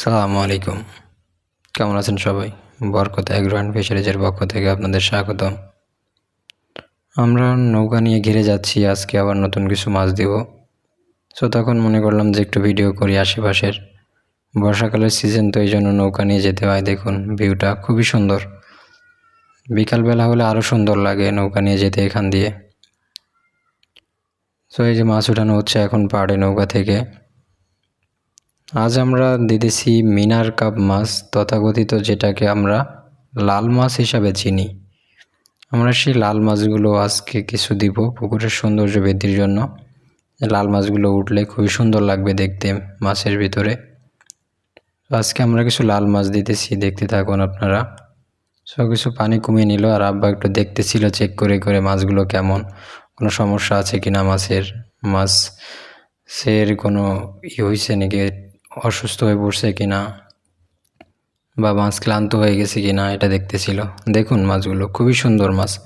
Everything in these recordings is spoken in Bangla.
সালামু আলাইকুম। কেমন আছেন সবাই? বরকত অ্যাগ্রো ফিশারিজের পক্ষ থেকে আপনাদের স্বাগতম। আমরা নৌকা নিয়ে ঘিরে যাচ্ছি, আজকে আবার নতুন কিছু মাছ দিব। সো তখন মনে করলাম যে একটু ভিডিও করি আশেপাশের। বর্ষাকালের সিজন, তো এই জন্য নৌকা নিয়ে যেতে হয়। দেখুন, ভিউটা খুবই সুন্দর। বিকালবেলা হলে আরও সুন্দর লাগে নৌকা নিয়ে যেতে এখান দিয়ে। সো এই যে মাছ উঠানো হচ্ছে এখন পাহাড়ে নৌকা থেকে। আজ আমরা দিতেছি মিনার কাপ মাছ, তথাকথিত যেটাকে আমরা লাল মাছ হিসাবে চিনি। আমরা সেই লাল মাছগুলো আজকে কিছু দিব পুকুরের সৌন্দর্য বৃদ্ধির জন্য। লাল মাছগুলো উঠলে খুবই সুন্দর লাগবে দেখতে মাছের ভিতরে। আজকে আমরা কিছু লাল মাছ দিতেছি, দেখতে থাকুন আপনারা। সব কিছু পানি কমিয়ে নিল আর আব্বা একটু দেখতেছিল চেক করে করে মাছগুলো কেমন। কোনো সমস্যা আছে কিনা মাছের? মাছ সের কোনো ই হয়েছে নাকি? অসুস্থ হয়ে পড়ছে কি না বা মাছ ক্লান্ত হয়ে গেছে কি না এটা দেখতেছিল। দেখুন মাছগুলো, খুবই সুন্দর মাছ।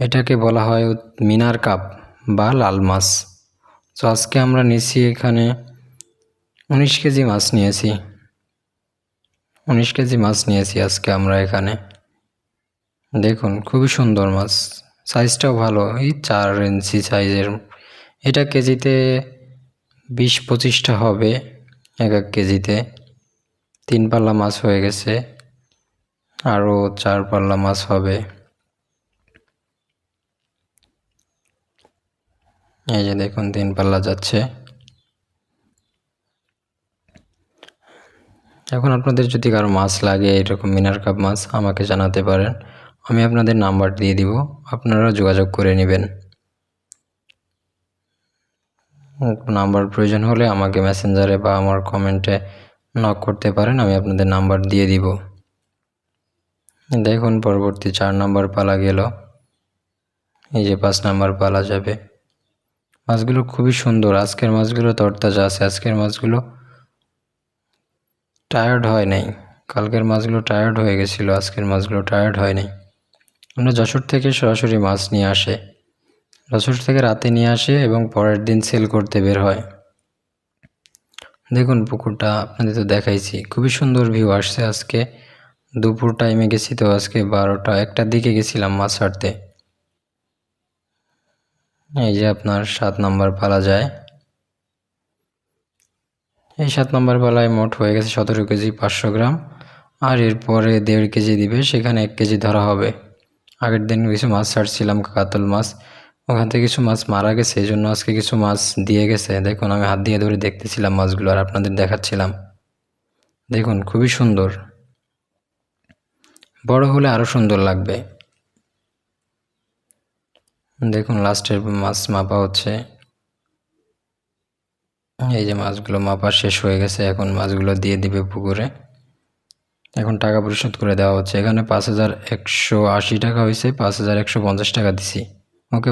এটাকে বলা হয় মিনার কাপ বা লাল মাছ। তো আজকে আমরা নিয়েছি এখানে উনিশ কেজি মাছ নিয়েছি। উনিশ কেজি মাছ নিয়েছি আজকে আমরা এখানে। দেখুন, খুবই সুন্দর মাছ। সাইজটাও ভালো, এই চার ইঞ্চি সাইজের। এটা কেজিতে বিশ পঁচিশটা হবে। এক এক কেজিতে। তিন পাল্লা মাছ হয়ে গেছে, আরও চার পাল্লা মাছ হবে। এই যে দেখুন, তিন পাল্লা যাচ্ছে। এখন আপনাদের যদি কারও মাছ লাগে, এরকম মিনার কাপ মাছ, আমাকে জানাতে পারেন। আমি আপনাদের নাম্বার দিয়ে দিব আপনারা যোগাযোগ করে নেবেন। নাম্বার প্রয়োজন হলে আমাকে মেসেঞ্জারে বা আমার কমেন্টে নক করতে পারেন, আমি আপনাদের নাম্বার দিয়ে দিব। দেখুন, পরবর্তী চার নাম্বার পালা গেল। এই যে পাঁচ নাম্বার পালা যাবে। মাছগুলো খুবই সুন্দর। আজকের মাছগুলো তরতাজা আছে। আজকের মাছগুলো টায়ার্ড হয় নাই। কালকের মাছগুলো টায়ার্ড হয়ে গেছিল। আজকের মাছগুলো টায়ার্ড হয় নাই। আমরা যশোর থেকে সরাসরি মাছ নিয়ে আসে। যশোর থেকে রাতে নিয়ে আসে এবং পরের দিন সেল করতে বের হয়। দেখুন পুকুরটা আপনাদের তো দেখাইছি। খুবই সুন্দর ভিউ আসছে আজকে। দুপুর টাইমে গেছি তো আজকে বারোটা, একটার দিকে গেছিলাম মাছ ছাড়তে। এই যে আপনার সাত নম্বর পালা যায়। এই সাত নম্বর পালায় মোট হয়ে গেছে সতেরো কেজি, পাঁচশো গ্রাম। আর এরপরে দেড় কেজি দিবে, সেখানে এক কেজি ধরা হবে। আগের দিন কিছু মাছ ছাড়ছিলাম কাতল মাছ। ওখান থেকে কিছু মাছ মারা গেছে এই জন্য আজকে কিছু মাছ দিয়ে গেছে। দেখুন, আমি হাত দিয়ে ধরে দেখতেছিলাম মাছগুলো আর আপনাদের দেখাচ্ছিলাম। দেখুন, খুবই সুন্দর। বড় হলে আরও সুন্দর লাগবে। দেখুন লাস্টের মাছ মাপা হচ্ছে। এই যে মাছগুলো মাপা শেষ হয়ে গেছে, এখন মাছগুলো দিয়ে দিবে পুকুরে। এখন টাকা পরিশোধ করে দেওয়া হচ্ছে। এখানে পাঁচ হাজার একশো আশি টাকা হয়েছে, পাঁচ হাজার একশো পঞ্চাশ টাকা দিছি। ওকে